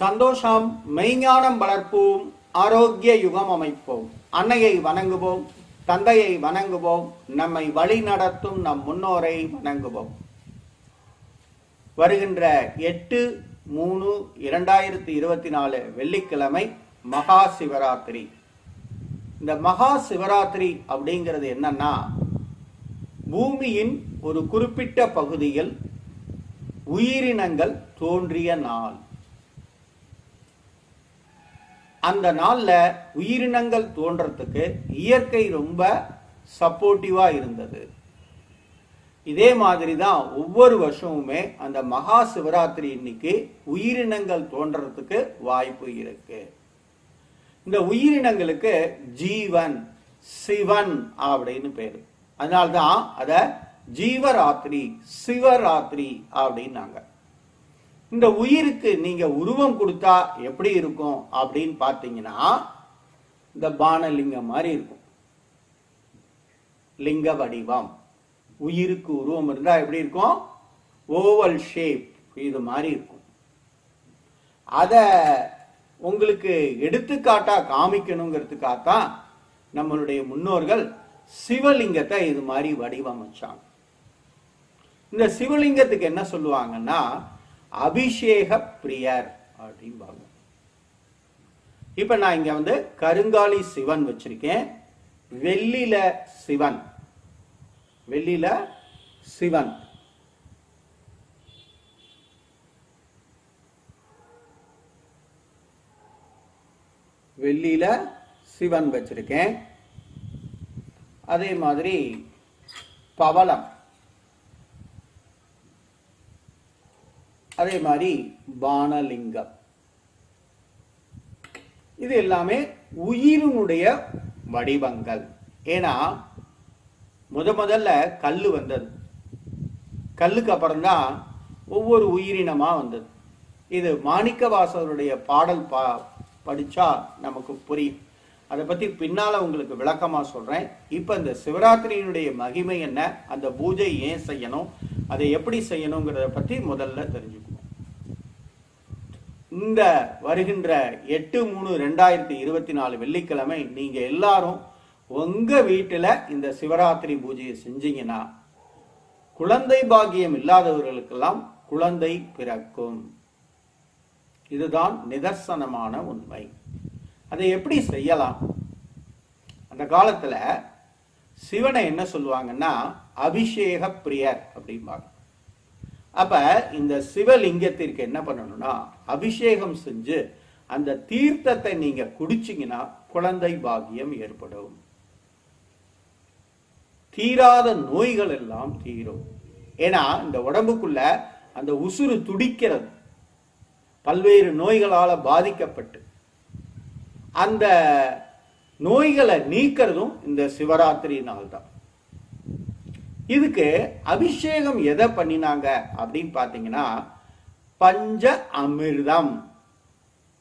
சந்தோஷம் மெய்ஞானம் வளர்ப்போம் ஆரோக்கிய யுகம் அமைப்போம். அன்னையை வணங்குவோம் தந்தையை வணங்குவோம் நம்மை வழி நடத்தும் நம் முன்னோரை வணங்குவோம். வருகின்ற எட்டு மூணு இரண்டாயிரத்தி இருபத்தி நாலு வெள்ளிக்கிழமை மகா சிவராத்திரி. இந்த மகா சிவராத்திரி அப்படிங்கிறது என்னன்னா பூமியின் ஒரு குறிப்பிட்ட பகுதியில் உயிரினங்கள் தோன்றிய நாள். அந்த நாளில் உயிரினங்கள் தோன்றத்துக்கு இயற்கை ரொம்ப சப்போர்ட்டிவா இருந்தது. இதே மாதிரி தான் ஒவ்வொரு வருஷமுமே அந்த மகா சிவராத்திரி இன்னைக்கு உயிரினங்கள் தோன்றத்துக்கு வாய்ப்பு இருக்கு. இந்த உயிரினங்களுக்கு ஜீவன் சிவன் அப்படின்னு பேரு. அதனால்தான் அத ஜீவராத்திரி சிவராத்திரி அப்படின்னாங்க. இந்த உயிருக்கு நீங்க உருவம் கொடுத்தா எப்படி இருக்கும் அப்படின்னு பார்த்தீங்கன்னா இந்த பானலிங்கம் மாதிரி இருக்கும். லிங்க வடிவம். உயிருக்கு உருவம் இருந்தா எப்படி இருக்கும்? ஓவல் ஷேப் இது மாதிரி இருக்கும். அத உங்களுக்கு எடுத்துக்காட்டா காமிக்கணுங்கிறதுக்காகத்தான் நம்மளுடைய முன்னோர்கள் சிவலிங்கத்தை இது மாதிரி வடிவமைச்சாங்க. இந்த சிவலிங்கத்துக்கு என்ன சொல்லுவாங்கன்னா அபிஷேக பிரியர் அப்படிம்பாங்க இப்ப நான் இங்க வந்து கருங்காலி சிவன் வச்சிருக்கேன். வெள்ளில சிவன். வெள்ளில சிவன். வெள்ளியில சிவன் வச்சிருக்கேன். அதே மாதிரி பவளம். அதே மாதிரி பானலிங்கம். இது எல்லாமே உயிரினுடைய வடிவங்கள். ஏன்னா முத முதல்ல கல் வந்தது. கல்லுக்கு அப்புறம்தான் ஒவ்வொரு உயிரினமாக வந்தது. இது மாணிக்கவாசகருடைய பாடல் பா படித்தா நமக்கு புரியும். அதை பற்றி பின்னால் உங்களுக்கு விளக்கமாக சொல்கிறேன் இப்போ இந்த சிவராத்திரியினுடைய மகிமை என்ன? அந்த பூஜை ஏன் செய்யணும்? அதை எப்படி செய்யணுங்கிறத பற்றி முதல்ல தெரிஞ்சுக்குவோம். இந்த வருகின்ற எட்டு மூணு ரெண்டாயிரத்தி இருபத்தி நாலு வெள்ளிக்கிழமை நீங்கள் எல்லாரும் உங்கள் வீட்டில் இந்த சிவராத்திரி பூஜையை செஞ்சீங்கன்னா குழந்தை பாக்கியம் இல்லாதவர்களுக்கெல்லாம் குழந்தை பிறக்கும். இதுதான் நிதர்சனமான உண்மை. அதை எப்படி செய்யலாம்? அந்த காலத்தில் சிவனை என்ன சொல்லுவாங்கன்னா அபிஷேக பிரியர் அப்படிம்பாங்க. அப்ப இந்த சிவலிங்கத்திற்கு என்ன பண்ணணும்னா அபிஷேகம் செஞ்சு அந்த தீர்த்தத்தை நீங்க குடிச்சிங்கன்னா குழந்தை பாக்கியம் ஏற்படும். தீராத நோய்கள் எல்லாம் தீரும். ஏன்னா இந்த உடம்புக்குள்ள அந்த உசுறு துடிக்கிறது. பல்வேறு நோய்களால பாதிக்கப்பட்டு. அந்த நோய்களை நீக்கிறதும் இந்த சிவராத்திரி நாள் தான் இதுக்கு அபிஷேகம் எதை பண்ணினாங்க அப்படின்னு பார்த்தீங்கன்னா பஞ்ச அமிர்தம்.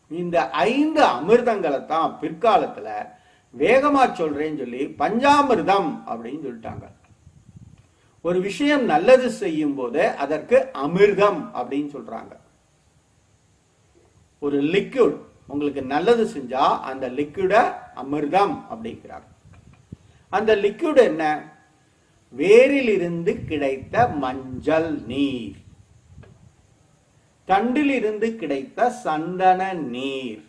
இந்த ஐந்து அமிர்தங்களை தான் பிற்காலத்தில் வேகமா சொல்றேன்னு சொல்லி பஞ்சாமிர்தம் அப்படின்னு சொல்லிட்டாங்க. ஒரு விஷயம் நல்லது செய்யும் போது அதற்கு அமிர்தம் அப்படின்னு சொல்றாங்க. ஒரு லிக்விட் உங்களுக்கு நல்லது செஞ்சா அந்த லிக்விட அமிர்தம் அப்படிங்கிறாங்க. அந்த லிக்விட் என்ன? வேரிலிருந்து கிடைத்த மஞ்சள் நீர். தண்டிலிருந்து கிடைத்த சந்தன நீர்.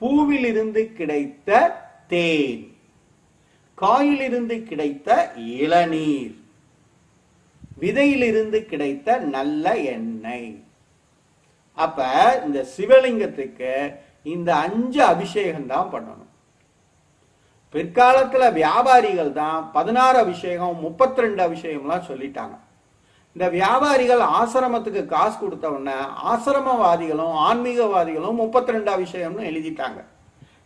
பூவிலிருந்து கிடைத்த தேன். காயிலிருந்து கிடைத்த இளநீர். விதையிலிருந்து கிடைத்த நல்ல எண்ணெய். அப்ப இந்த சிவலிங்கத்துக்கு இந்த அஞ்சு அபிஷேகம் தான் பண்ணணும். பிற்காலத்துல வியாபாரிகள் தான் பதினாறு அபிஷேகம் முப்பத்தி ரெண்டு அபிஷேகம்லாம் சொல்லிட்டாங்க. இந்த வியாபாரிகள் ஆசிரமத்துக்கு காசு கொடுத்த உடனே ஆசிரமவாதிகளும் ஆன்மீகவாதிகளும் முப்பத்தி ரெண்டு அபிஷேகம்னு எழுதிட்டாங்க.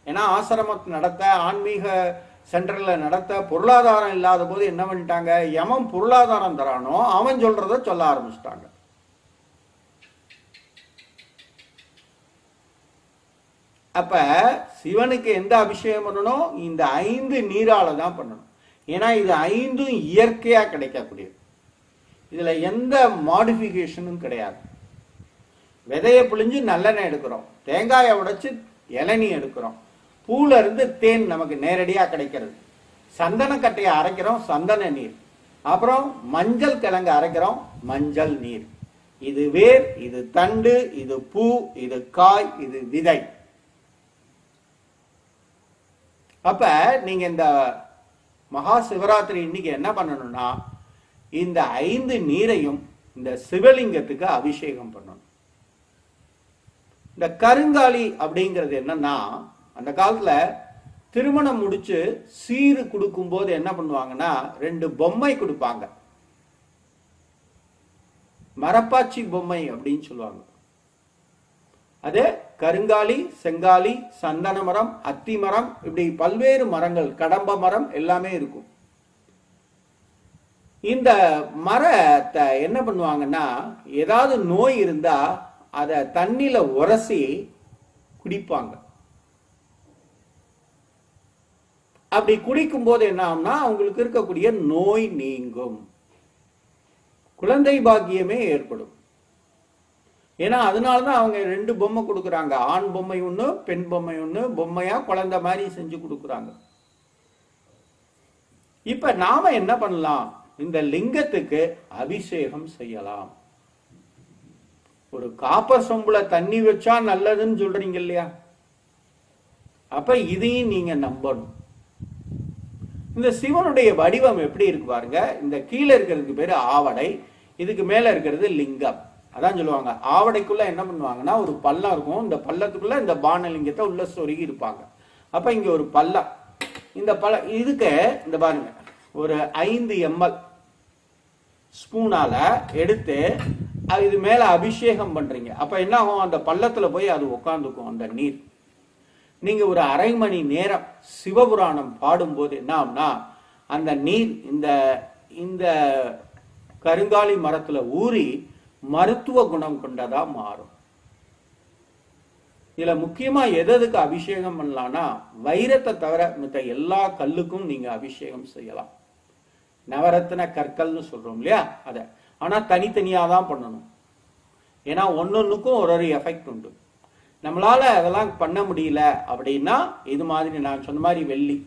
ஏன்னா ஆசிரமத்தை நடத்த ஆன்மீக சென்டர்ல நடத்த பொருளாதாரம் இல்லாத போது என்ன பண்ணிட்டாங்க? எவன் பொருளாதாரம் தரானோ அவன் சொல்றத சொல்ல ஆரம்பிச்சிட்டாங்க. அப்ப சிவனுக்கு எந்த அபிஷேகம் பண்ணணும்? இந்த ஐந்து நீரால தான் பண்ணணும். ஏன்னா இது ஐந்தும் இயற்கையா கிடைக்கக்கூடியது. இதுல எந்த மாடிஃபிகேஷனும் கிடையாது. விதையை பிழிஞ்சு நல்லெண்ணெய் எடுக்கிறோம். தேங்காயை உடைச்சு இளநீ எடுக்கிறோம். பூல இருந்து தேன் நமக்கு நேரடியா கிடைக்கிறது. சந்தனக்கட்டையை அரைக்கிறோம் சந்தன நீர். அப்புறம் மஞ்சள் கிழங்கு அரைக்கிறோம் மஞ்சள் நீர். இது வேர் இது தண்டு இது பூ இது காய் இது விதை. அப்ப நீங்க இந்த மகா சிவராத்திரி இன்னைக்கு என்ன பண்ணணும்னா இந்த ஐந்து நீரையும் இந்த சிவலிங்கத்துக்கு அபிஷேகம் பண்ணணும். இந்த கருங்காலி அப்படிங்கிறது என்னன்னா அந்த காலத்துல திருமணம் முடிச்சு சீரு கொடுக்கும்போது என்ன பண்ணுவாங்கன்னா ரெண்டு பொம்மை கொடுப்பாங்க. மரப்பாச்சி பொம்மை அப்படின்னு சொல்லுவாங்க. அது கருங்காலி செங்காலி சந்தன மரம் அத்தி மரம் இப்படி பல்வேறு மரங்கள் கடம்ப மரம் எல்லாமே இருக்கும். இந்த மரத்தை என்ன பண்ணுவாங்கன்னா ஏதாவது நோய் இருந்தா அதை தண்ணியில உரசி குடிப்பாங்க. அப்படி குடிக்கும் போது என்ன ஆகும்னா அவங்களுக்கு இருக்கக்கூடிய நோய் நீங்கும். குழந்தை பாக்கியமே ஏற்படும். ஏன்னா அதனால தான் அவங்க ரெண்டு பொம்மை கொடுக்குறாங்க. ஆண் பொம்மை ஒன்று பெண் பொம்மை ஒன்று பொம்மையா குழந்தை மாதிரி செஞ்சு கொடுக்குறாங்க. இப்ப நாம என்ன பண்ணலாம்? இந்த லிங்கத்துக்கு அபிஷேகம் செய்யலாம். ஒரு காப்பர் சொம்புல தண்ணி வச்சா நல்லதுன்னு சொல்றீங்க இல்லையா? அப்ப இதையும் நீங்க நம்பணும். இந்த சிவனுடைய வடிவம் எப்படி இருக்கு பாருங்க. இந்த கீழே இருக்கிறதுக்கு பேரு ஆவடை இதுக்கு மேல இருக்கிறது லிங்கம். அதான் சொல்லுவாங்க. ஆவடைக்குள்ள என்ன பண்ணுவாங்கன்னா ஒரு பள்ளம் இருக்கும். இந்த பள்ளத்துக்குள்ள இந்த பானலிங்கத்தை உள்ள சொருகி இருப்பாங்க. அப்ப இங்க ஒரு பள்ளம். இந்த பல இதுக்கு இந்த பாருங்க ஒரு ஐந்து எம்எல் ஸ்பூனால எடுத்து இது மேல அபிஷேகம் பண்றீங்க. அப்ப என்ன ஆகும்? அந்த பள்ளத்துல போய் அது உட்காந்துக்கும் அந்த நீர். நீங்க ஒரு அரை மணி நேரம் சிவபுராணம் பாடும்போது என்ன ஆகும்னா அந்த நீர் இந்த இந்த கருங்காலி மரத்துல ஊறி மருத்துவ குணம் கொண்டதா மாறும். இதுல முக்கியமா எது எதுக்கு அபிஷேகம் பண்ணலாம்னா வைரத்தை தவிர மத்த எல்லா கல்லுக்கும் நீங்க அபிஷேகம் செய்யலாம். நவரத்ன கற்கள்னு சொல்றோம் இல்லையா? அத. ஆனா தனித்தனியா தான் பண்ணணும். ஏன்னா ஒன்னொன்னுக்கும் ஒரு ஒரு எஃபெக்ட் உண்டு. நம்மளால அதெல்லாம் பண்ண முடியல அப்படின்னா இது மாதிரி நான் சொன்ன மாதிரி வெள்ளி.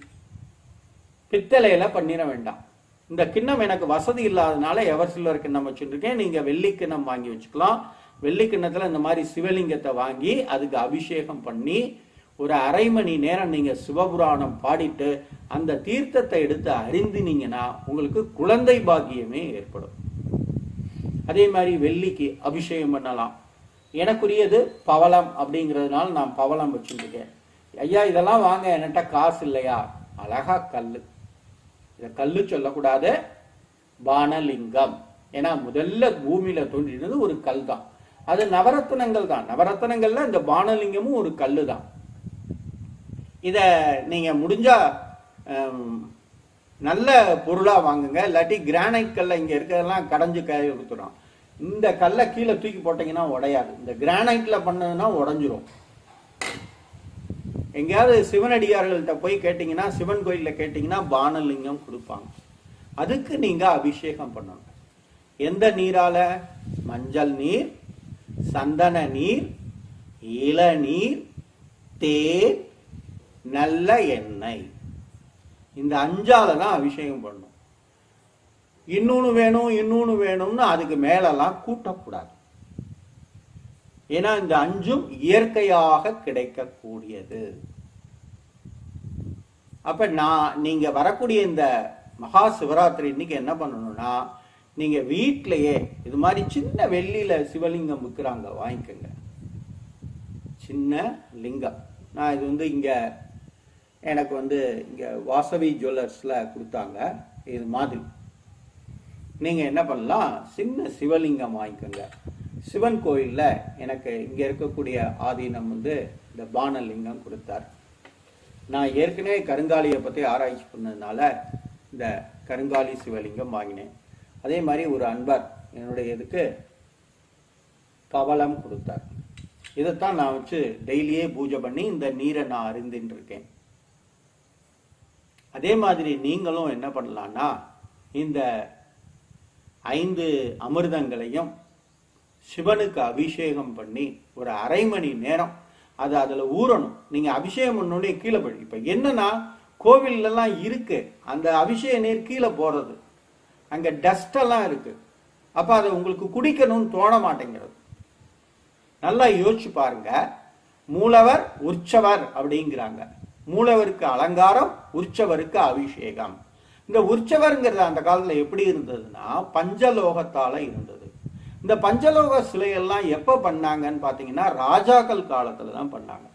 பித்தளையில பண்ணிட வேண்டாம். இந்த கிண்ணம் எனக்கு வசதி இல்லாதனால எவர் சில்வர் கிண்ணம் வச்சுருக்கேன் நீங்க வெள்ளி கிண்ணம் வாங்கி வச்சுக்கலாம். வெள்ளி கிண்ணத்துல இந்த மாதிரி சிவலிங்கத்தை வாங்கி அதுக்கு அபிஷேகம் பண்ணி ஒரு அரை மணி நேரம் நீங்க சிவபுராணம் பாடிட்டு அந்த தீர்த்தத்தை எடுத்து அறிந்தினீங்கன்னா உங்களுக்கு குழந்தை பாக்கியமே ஏற்படும். அதே மாதிரி வெள்ளிக்கு அபிஷேகம் பண்ணலாம். எனக்குரியது பவளம் அப்படிங்கிறதுனால நான் பவளம் வச்சுருக்கேன் ஐயா இதெல்லாம் வாங்க என்கிட்ட காசு இல்லையா? அழகா கல்லு. இதை கல்லு சொல்லக்கூடாது. பானலிங்கம். ஏன்னா முதல்ல பூமியில தோன்றினது ஒரு கல் தான் அது நவரத்னங்கள் தான். நவரத்தனங்கள்ல இந்த பானலிங்கமும் ஒரு கல்லு தான் இத நீங்க முடிஞ்சா நல்ல பொருளா வாங்குங்க. இல்லாட்டி கிரானைட் கல்ல இங்க இருக்கிறதெல்லாம் கடைஞ்சு கை கொடுத்துடும் இந்த கல்லை கீழே தூக்கி போட்டீங்கன்னா உடையாது. இந்த கிரானைட்ல பண்ணதுன்னா உடஞ்சிரும். எங்கேயாவது சிவனடியார்கள்ட்ட போய் கேட்டிங்கன்னா சிவன் கோயிலில் கேட்டிங்கன்னா பானலிங்கம் கொடுப்பாங்க. அதுக்கு நீங்கள் அபிஷேகம் பண்ணணும். எந்த நீரால? மஞ்சள் நீர் சந்தன நீர் இளநீர் தேன் நல்ல எண்ணெய். இந்த அஞ்சால தான் அபிஷேகம் பண்ணும் இன்னொன்று வேணும் இன்னொன்று வேணும்னு அதுக்கு மேலெல்லாம் கூட்டக்கூடாது. ஏன்னா இந்த அஞ்சும் இயற்கையாக கிடைக்கக்கூடியது. அப்ப நான் நீங்க வரக்கூடிய இந்த மகா சிவராத்திரி இன்னைக்கு என்ன பண்ணணும்னா நீங்க வீட்டிலேயே இது மாதிரி சின்ன வெள்ளியில சிவலிங்கம் விற்கிறாங்க வாங்கிக்கோங்க. சின்ன லிங்கம். நான் இது வந்து இங்க எனக்கு வந்து இங்க வாசவி ஜுவல்லர்ஸ்ல கொடுத்தாங்க இது மாதிரி. நீங்க என்ன பண்ணலாம் சின்ன சிவலிங்கம் வாங்கிக்கோங்க. சிவன் கோயிலில் எனக்கு இங்கே இருக்கக்கூடிய ஆதீனம் வந்து இந்த பானலிங்கம் கொடுத்தார். நான் ஏற்கனவே கருங்காலியை பற்றி ஆராய்ச்சி பண்ணதுனால இந்த கருங்காலி சிவலிங்கம் வாங்கினேன். அதே மாதிரி ஒரு அன்பர் என்னுடைய இதுக்கு பவளம் கொடுத்தார். இதைத்தான் நான் வச்சு டெய்லியே பூஜை பண்ணி இந்த நீரை நான் அருந்தின்னு இருக்கேன். அதே மாதிரி நீங்களும் என்ன பண்ணலான்னா இந்த ஐந்து அமிர்தங்களையும் சிவனுக்கு அபிஷேகம் பண்ணி ஒரு அரை மணி நேரம் அது அதில் ஊறணும். நீங்கள் அபிஷேகம் பண்ணோடனே கீழே போய் இப்போ என்னன்னா கோவிலெல்லாம் இருக்கு. அந்த அபிஷேக நீர் கீழே போகிறது அங்கே டஸ்டெல்லாம் இருக்குது இருக்கு. அதை உங்களுக்கு குடிக்கணும்னு தோண மாட்டேங்கிறது. நல்லா யோசிச்சு பாருங்க. மூலவர் உற்சவர் அப்படிங்கிறாங்க. மூலவருக்கு அலங்காரம் உற்சவருக்கு அபிஷேகம். இந்த உற்சவருங்கிறது அந்த காலத்தில் எப்படி இருந்ததுன்னா பஞ்சலோகத்தால் இருந்தது. இந்த பஞ்சலோக சிலையெல்லாம் எப்போ பண்ணாங்கன்னு பார்த்தீங்கன்னா ராஜாக்கள் காலத்தில் தான் பண்ணாங்க.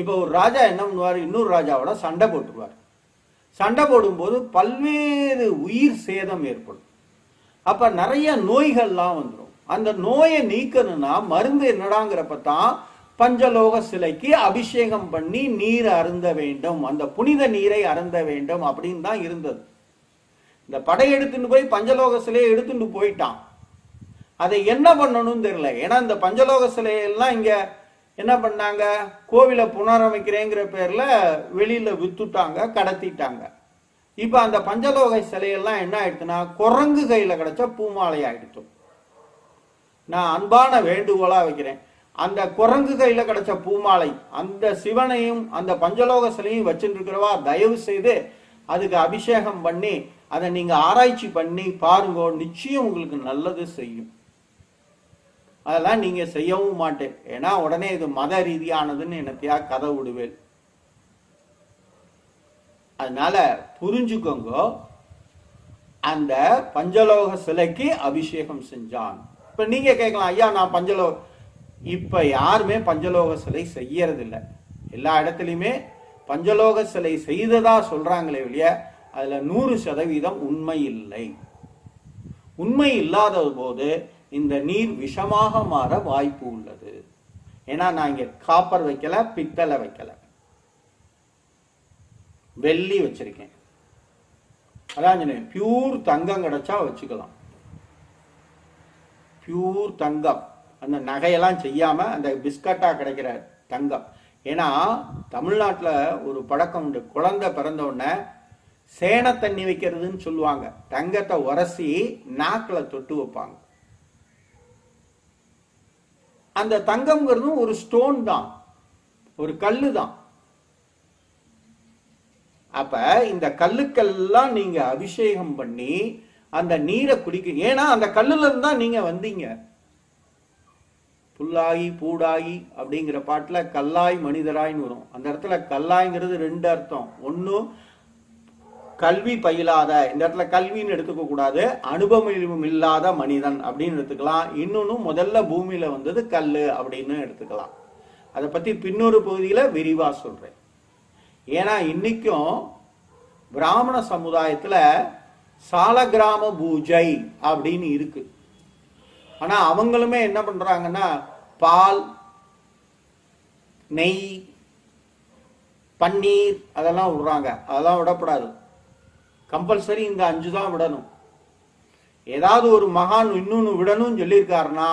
இப்போ ஒரு ராஜா என்ன பண்ணுவார்? இன்னொரு ராஜாவோட சண்டை போட்டுருவார் சண்டை போடும்போது பல்வேறு உயிர் சேதம் ஏற்படும். அப்போ நிறைய நோய்கள்லாம் வந்துடும் அந்த நோயை நீக்கணும்னா மருந்து என்னடாங்கிறப்ப தான் பஞ்சலோக சிலைக்கு அபிஷேகம் பண்ணி நீர் அருந்த வேண்டும். அந்த புனித நீரை அருந்த வேண்டும் அப்படின்னு தான் இருந்தது. இந்த படையெடுத்துட்டு போய் பஞ்சலோக சிலையை எடுத்துட்டு போயிட்டான். அதை என்ன பண்ணணும்னு தெரியல. ஏன்னா இந்த பஞ்சலோக சிலையெல்லாம் இங்க என்ன பண்ணாங்க? கோவிலை புனரமைக்கிறேங்கிற பேர்ல வெளியில வித்துட்டாங்க கடத்திட்டாங்க. இப்ப அந்த பஞ்சலோக சிலையெல்லாம் என்ன ஆயிடுச்சுன்னா குரங்கு கையில கிடைச்ச பூமாலை ஆயிடுச்சு நான் அன்பான வேண்டுகோளா வைக்கிறேன். அந்த குரங்கு கையில கிடைச்ச பூமாலை அந்த சிவனையும் அந்த பஞ்சலோக சிலையும் வச்சுருக்கிறவா தயவு செய்து அதுக்கு அபிஷேகம் பண்ணி அதை நீங்க ஆராய்ச்சி பண்ணி பாருங்க. நிச்சயம் உங்களுக்கு நல்லது செய்யும். அதெல்லாம் நீங்க செய்யவும் மாட்டேன். ஏன்னா உடனே இது மத ரீதியானதுன்னு என்னத்தையா கதை விடுவேன் அதனால புரிஞ்சுக்கோங்க. அந்த பஞ்சலோக சிலைக்கு அபிஷேகம் செஞ்சான். இப்ப நீங்க கேட்கலாம் ஐயா நான் பஞ்சலோக இப்ப யாருமே பஞ்சலோக சிலை செய்யறதில்ல. எல்லா இடத்துலையுமே பஞ்சலோக சிலை செய்ததா சொல்றாங்களே வெளிய அதுல நூறு சதவீதம் உண்மை இல்லை. உண்மை இல்லாத போது இந்த நீர் விஷமாக மாற வாய்ப்பு உள்ளது. ஏன்னா நான் இங்க காப்பர் வைக்கல பித்தளை வைக்கல. வெள்ளி வச்சிருக்கேன். அதான் பியூர் தங்கம் கிடைச்சா வச்சுக்கலாம். பியூர் தங்கம். அந்த நகையெல்லாம் செய்யாம அந்த பிஸ்கட்டா கிடைக்கிற தங்கம். ஏன்னா தமிழ்நாட்டில் ஒரு பழக்கம் உண்டு. குழந்தை பிறந்த உடனே சேன தண்ணி வைக்கிறதுன்னு சொல்லுவாங்க. தங்கத்தை உரசி நாக்கில் தொட்டு வைப்பாங்க. அந்த தங்கம்ங்கிறதும் ஒரு ஸ்டோன் தான். ஒரு கல்லு தான். அப்ப இந்த கல்லுக்கெல்லாம் நீங்க அபிஷேகம் பண்ணி அந்த நீரை குடிக்க ஏன்னா அந்த கல்லுல இருந்து தான் நீங்க வந்தீங்க. புல்லாகி பூடாகி அப்படிங்கிற பாட்டுல கல்லாய் மனிதராய்னு வரும். அந்த இடத்துல கல்லாய்ங்கிறது ரெண்டு அர்த்தம். ஒன்று கல்வி பயிலாத இந்த இடத்துல கல்வின்னு எடுத்துக்க கூடாது அனுபவம் இல்லாத மனிதன் அப்படின்னு எடுத்துக்கலாம். இன்னொன்னு முதல்ல பூமியில வந்தது கல் அப்படின்னு எடுத்துக்கலாம். அதை பத்தி பின்னொரு பகுதியில விரிவா சொல்றேன். ஏன்னா இன்னைக்கும் பிராமண சமுதாயத்துல சாலகிராம பூஜை அப்படின்னு இருக்கு. ஆனா அவங்களுமே என்ன பண்றாங்கன்னா பால் நெய் பன்னீர் அதெல்லாம் விடுறாங்க. அதெல்லாம் விடக்கூடாது கம்பல்சரி இந்த அஞ்சு தான் விடணும். ஏதாவது ஒரு மகான் இன்னொன்னு விடணும்னு சொல்லியிருக்காருன்னா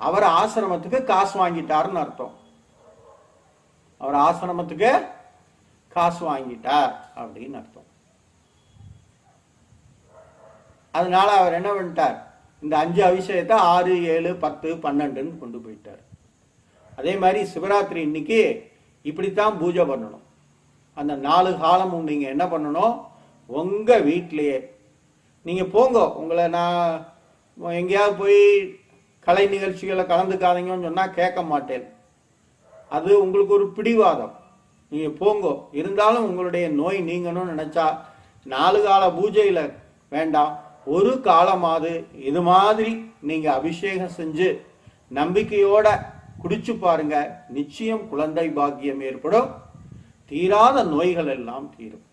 அவர் ஆசிரமத்துக்கு காசு வாங்கிட்டாருன்னு அர்த்தம். அவர் ஆசிரமத்துக்கு காசு வாங்கிட்டார் அப்படின்னு அர்த்தம். அதனால அவர் என்ன பண்ணிட்டார்? இந்த அஞ்சு அபிஷேகத்தை ஆறு ஏழு பத்து பன்னெண்டுன்னு கொண்டு போயிட்டார். அதே மாதிரி சிவராத்திரி இன்னைக்கு இப்படித்தான் பூஜை பண்ணணும். அந்த நாலு காலமும் நீங்க என்ன பண்ணணும்? உங்க வீட்டிலேயே நீங்க போங்க. உங்களை நான் எங்கேயாவது போய் கலை நிகழ்ச்சிகளை கலந்துக்காதீங்கன்னு சொன்னா கேட்க மாட்டேன். அது உங்களுக்கு ஒரு பிடிவாதம். நீங்க போங்க. இருந்தாலும் உங்களுடைய நோய் நீங்கணும்னு நினைச்சா நாலு கால பூஜையில வேண்டாம். ஒரு காலமாவது இது மாதிரி நீங்க அபிஷேகம் செஞ்சு நம்பிக்கையோட குடிச்சு பாருங்க. நிச்சயம் குழந்தை பாக்கியம் ஏற்படும். தீராத நோய்கள் எல்லாம் தீரும்.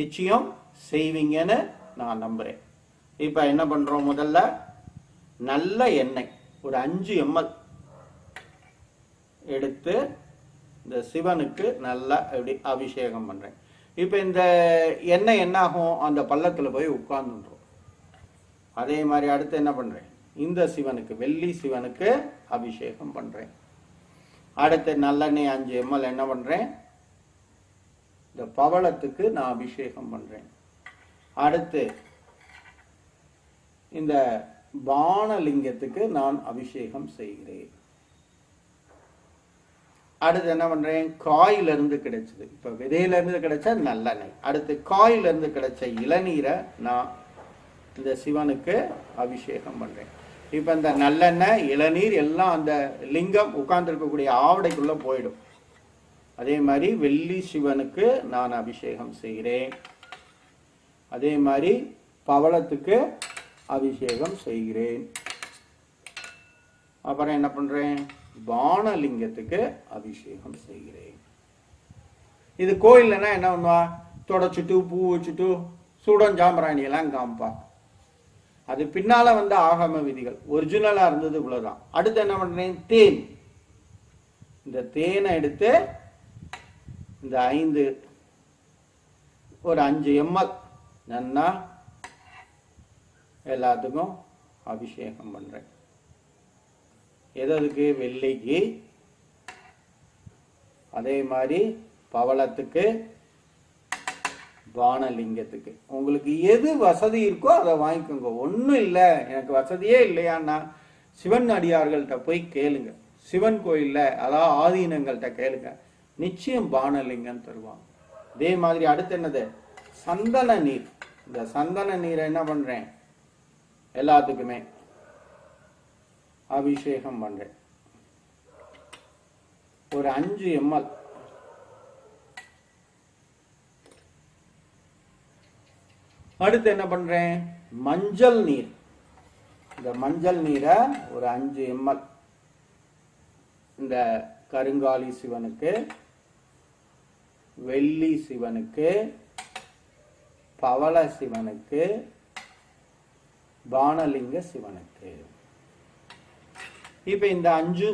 நிச்சயம் செய்வீங்கன்னு நான் நம்புகிறேன் இப்போ என்ன பண்ணுறோம் முதல்ல? நல்ல எண்ணெய் ஒரு அஞ்சு எம்எல் எடுத்து இந்த சிவனுக்கு நல்லா இப்படி அபிஷேகம் பண்ணுறேன் இப்போ இந்த எண்ணெய் என்ன ஆகும் அந்த பள்ளத்தில் போய் உட்கார்ந்துன்றோம் அதே மாதிரி அடுத்து என்ன பண்ணுறேன் இந்த சிவனுக்கு வெள்ளி சிவனுக்கு அபிஷேகம் பண்ணுறேன் அடுத்து நல்லெண்ணெய் அஞ்சு எம்எல் என்ன பண்ணுறேன் இந்த பவளத்துக்கு நான் அபிஷேகம் பண்றேன். அடுத்து இந்த பானலிங்கத்துக்கு நான் அபிஷேகம் செய்கிறேன். அடுத்து என்ன பண்றேன்? காயில இருந்து கிடைச்சது. இப்ப விதையில இருந்து கிடைச்ச நல்லெண்ணெய். அடுத்து காயில இருந்து கிடைச்ச இளநீரை நான் இந்த சிவனுக்கு அபிஷேகம் பண்றேன். இப்ப இந்த நல்லெண்ணெய் இளநீர் எல்லாம் அந்த லிங்கம் உட்கார்ந்துருக்கக்கூடிய ஆவடைக்குள்ள போயிடும். அதே மாதிரி வெள்ளி சிவனுக்கு நான் அபிஷேகம் செய்கிறேன். அதே மாதிரி பவளத்துக்கு அபிஷேகம் செய்கிறேன். அப்புறம் என்ன பண்றேன்? பானலிங்கத்துக்கு அபிஷேகம் செய்கிறேன். இது கோயில்லன்னா என்ன பண்ணுவா? தொடச்சிட்டு பூ வச்சுட்டு சூடம் சாம்பிராணி எல்லாம் காமிப்பா. அது பின்னால வந்த ஆகம விதிகள். ஒரிஜினலா இருந்தது இவ்வளவுதான். அடுத்து என்ன பண்றேன்? தேன். இந்த தேனை எடுத்து இந்த ஐந்து ஒரு அஞ்சு எம்எல் நன்னா எல்லாத்துக்கும் அபிஷேகம் பண்ணுறேன் எதற்கு வெள்ளிக்கு. அதே மாதிரி பவளத்துக்கு பானலிங்கத்துக்கு உங்களுக்கு எது வசதி இருக்கோ அதை வாங்கிக்கோங்க. ஒன்றும் இல்லை. எனக்கு வசதியே இல்லையான்னா சிவன் அடியார்கள்ட்ட போய் கேளுங்க. சிவன் கோயில்ல அதாவது ஆதீனங்கள்ட்ட கேளுங்க. நிச்சயம் பானலிங்கம் தருவாங்க அதே மாதிரி அடுத்து என்னது? சந்தன நீர். இந்த சந்தன நீரை என்ன பண்றேன்? எல்லாத்துக்குமே அபிஷேகம் பண்றேன். ஒரு அஞ்சு எம்எல். அடுத்து என்ன பண்றேன்? மஞ்சள் நீர். இந்த மஞ்சள் நீரை ஒரு அஞ்சு எம்எல். இந்த கருங்காலி சிவனுக்கு வெள்ளி சிவனுக்கு பவள சிவனுக்கு பானலிங்க சிவனுக்கு. இப்ப இந்த அஞ்சு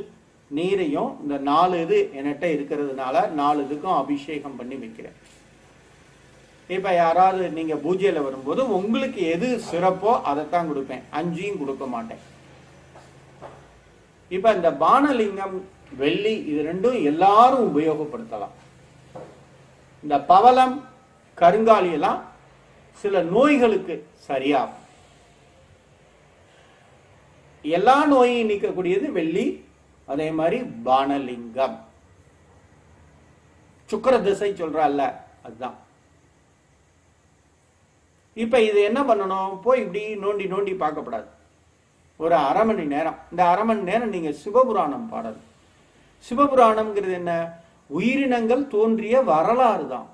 நீரையும் இந்த நாலு இது என்கிட்ட இருக்கிறதுனால நாலு இதுக்கும் அபிஷேகம் பண்ணி வைக்கிறேன். இப்ப யாராவது நீங்க பூஜையில வரும்போது உங்களுக்கு எது சிறப்போ அதைத்தான் கொடுப்பேன். அஞ்சையும் கொடுக்க மாட்டேன். இப்ப இந்த பானலிங்கம் வெள்ளி இது ரெண்டும் எல்லாரும் உபயோகப்படுத்தலாம். இந்த பவளம் கருங்காலி எல்லாம் சில நோய்களுக்கு சரியாகும். எல்லா நோயும் நீக்கக்கூடியது வெள்ளி அதே மாதிரி பானலிங்கம். சுக்கர திசை சொல்றல்ல அதுதான். இப்ப இது என்ன பண்ணணும்? போய் இப்படி நோண்டி நோண்டி பார்க்கப்படாது ஒரு அரை மணி நேரம். இந்த அரை மணி நேரம் நீங்க சிவபுராணம் பாடணும். சிவபுராணம்ங்கிறது என்ன? உயிரினங்கள் தோன்றிய வரலாறு தான்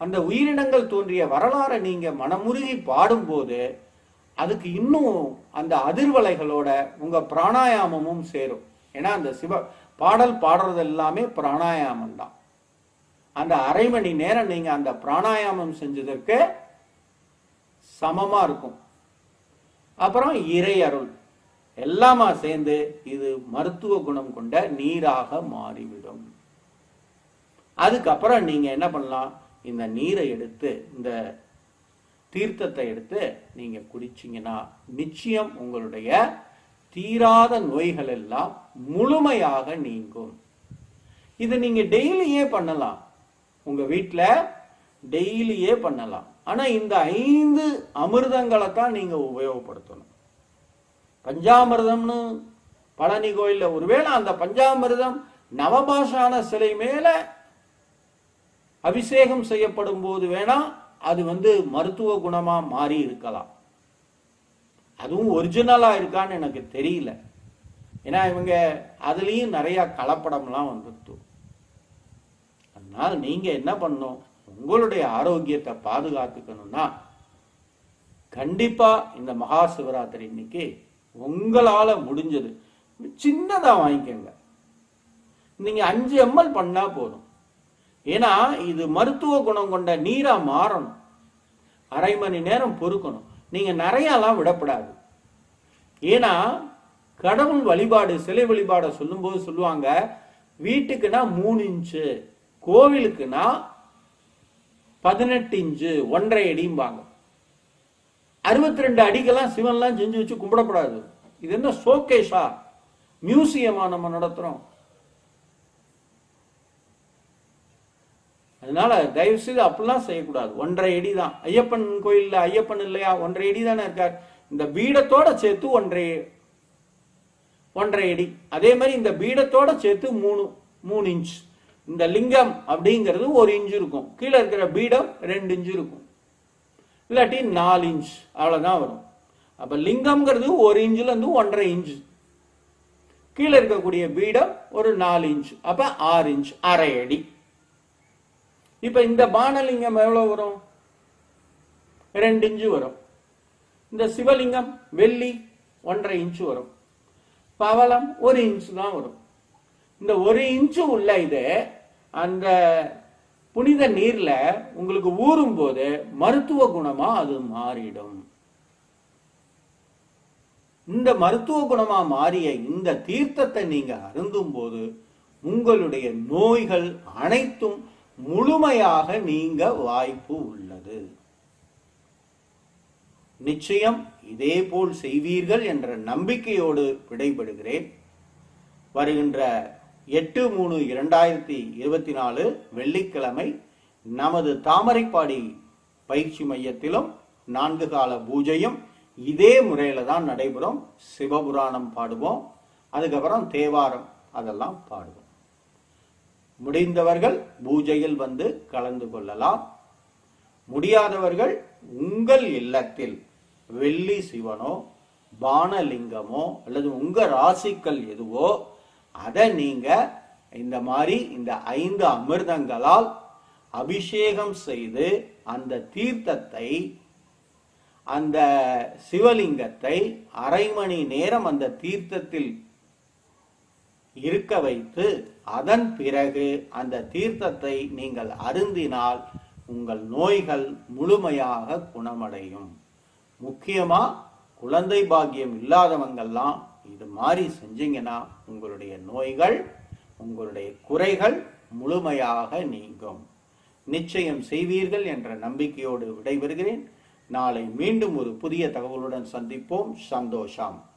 அந்த உயிரினங்கள் தோன்றிய வரலாறை நீங்க மனமுருகி பாடும்போது அதுக்கு இன்னும் அந்த அதிர்வலைகளோட உங்க பிராணாயாமமும் சேரும். ஏன்னா அந்த சிவ பாடல் பாடுறது எல்லாமே பிராணாயாமம் தான் அந்த அரை மணி நேரம் நீங்க அந்த பிராணாயாமம் செஞ்சதற்கு சமமா இருக்கும். அப்புறம் இறை அருள். எல்லாமா சேர்ந்து இது மருத்துவ குணம் கொண்ட நீராக மாறிவிடும். அதுக்கப்புறம் நீங்க என்ன பண்ணலாம்? இந்த நீரை எடுத்து இந்த தீர்த்தத்தை எடுத்து நீங்க குடிச்சிங்கன்னா நிச்சயம் உங்களுடைய தீராத நோய்கள் எல்லாம் முழுமையாக நீங்கும். இதை நீங்க டெய்லியே பண்ணலாம். உங்க வீட்டில் டெய்லியே பண்ணலாம். ஆனா இந்த ஐந்து அமிர்தங்களை தான் நீங்க உபயோகப்படுத்தணும். பஞ்சாமிர்தம்னு பழனி கோயில்ல ஒருவேளை அந்த பஞ்சாமிர்தம் நவபாஷான சிலை மேல அபிஷேகம் செய்யப்படும் போது வேணா அது வந்து மருத்துவ குணமா மாறி இருக்கலாம். அதுவும் ஒரிஜினலா இருக்கான்னு எனக்கு தெரியல. ஏன்னா இவங்க அதுலயும் நிறைய கலப்படம்லாம் வந்துடுத்து அதனால நீங்க என்ன பண்ணணும்? உங்களுடைய ஆரோக்கியத்தை பாதுகாத்துக்கணும்னா கண்டிப்பா இந்த மகா சிவராத்திரி இன்னைக்கு உங்களால முடிஞ்சது. சின்னதாக வாங்கிக்கோங்க. நீங்கள் அஞ்சு எம்எல் பண்ணால் போதும். ஏன்னா இது மருத்துவ குணம் கொண்ட நீராக மாறணும். அரை மணி நேரம் பொறுக்கணும். நீங்கள் நிறையாலாம் விடப்படாது. ஏன்னா கடவுள் வழிபாடு சிலை வழிபாடை சொல்லும்போது சொல்லுவாங்க வீட்டுக்குன்னா மூணு இன்ச்சு கோவிலுக்குன்னா பதினெட்டு இன்ச்சு ஒன்றரை அடிம்பாங்க. அறுபத்தி ரெண்டு அடிக்கெல்லாம் சிவன்லாம் செஞ்சு வச்சு கும்பிடப்படாது. இது என்ன ஷோகேஷா மியூசியமா நம்ம நடத்துறோம். அதனால தயவு செய்து அப்படிலாம் செய்யக்கூடாது. ஒன்றரை அடி தான் ஐயப்பன் கோயில்ல ஐயப்பன் இல்லையா? ஒன்றரை அடி தானே இருக்கார். இந்த பீடத்தோட சேர்த்து ஒன்றரை ஒன்றரை அடி. அதே மாதிரி இந்த பீடத்தோட சேர்த்து மூணு மூணு இன்ச் இந்த லிங்கம் அப்படிங்கிறது ஒரு இன்ச் இருக்கும். கீழே இருக்கிற பீடம் ரெண்டு இன்ச் இருக்கும். இல்லாட்டி நாலு இன்ச் அவ்வளோதான் வரும். அப்போ லிங்கம்ங்கிறது ஒரு இன்ச்ல இருந்து ஒன்றரை இன்ச் கீழே இருக்கக்கூடிய பீடம் ஒரு நாலு இன்ச் அப்போ ஆறு இன்ச் அரை அடி. இப்போ இந்த பானலிங்கம் எவ்வளோ வரும்? ரெண்டு இன்ச்சு வரும். இந்த சிவலிங்கம் வெள்ளி ஒன்றரை இன்ச்சு வரும். பவளம் ஒரு இன்ச்சு தான் வரும். இந்த ஒரு இன்ச்சு உள்ள இது அந்த புனித நீர்ல உங்களுக்கு ஊறும் போது மருத்துவ குணமா அது மாறிடும். இந்த மருத்துவ குணமா மாறிய இந்த தீர்த்தத்தை நீங்க அருந்தும் போது உங்களுடைய நோய்கள் அனைத்தும் முழுமையாக நீங்க வாய்ப்பு உள்ளது. நிச்சயம் இதே போல் செய்வீர்கள் என்ற நம்பிக்கையோடு விடைபெறுகிறேன். வருகின்ற எட்டு மூணு இரண்டாயிரத்தி இருபத்தி நாலு வெள்ளிக்கிழமை நமது தாமரைப்பாடி பயிற்சி மையத்திலும் நான்கு கால பூஜையும் இதே முறையில் தான் நடைபெறும். சிவபுராணம் பாடுவோம். அதுக்கப்புறம் தேவாரம் அதெல்லாம் பாடுவோம். முடிந்தவர்கள் பூஜையில் வந்து கலந்து கொள்ளலாம். முடியாதவர்கள் உங்கள் இல்லத்தில் வெள்ளி சிவனோ பானலிங்கமோ அல்லது உங்கள் ராசிக்கல் எதுவோ அதை நீங்க இந்த மாதிரி இந்த ஐந்து அமிர்தங்களால் அபிஷேகம் செய்து அந்த தீர்த்தத்தை அந்த சிவலிங்கத்தை அரை மணி நேரம் அந்த தீர்த்தத்தில் இருக்க வைத்து அதன் பிறகு அந்த தீர்த்தத்தை நீங்கள் அருந்தினால் உங்கள் நோய்கள் முழுமையாக குணமடையும். முக்கியமா குழந்தை பாக்கியம் இல்லாதவங்கள்லாம் இது மாதிரி செஞ்சீங்கன்னா உங்களுடைய நோய்கள் உங்களுடைய குறைகள் முழுமையாக நீங்கும். நிச்சயம் செய்வீர்கள் என்ற நம்பிக்கையோடு விடைபெறுகிறேன். நாளை மீண்டும் ஒரு புதிய தகவலுடன் சந்திப்போம். சந்தோஷம்.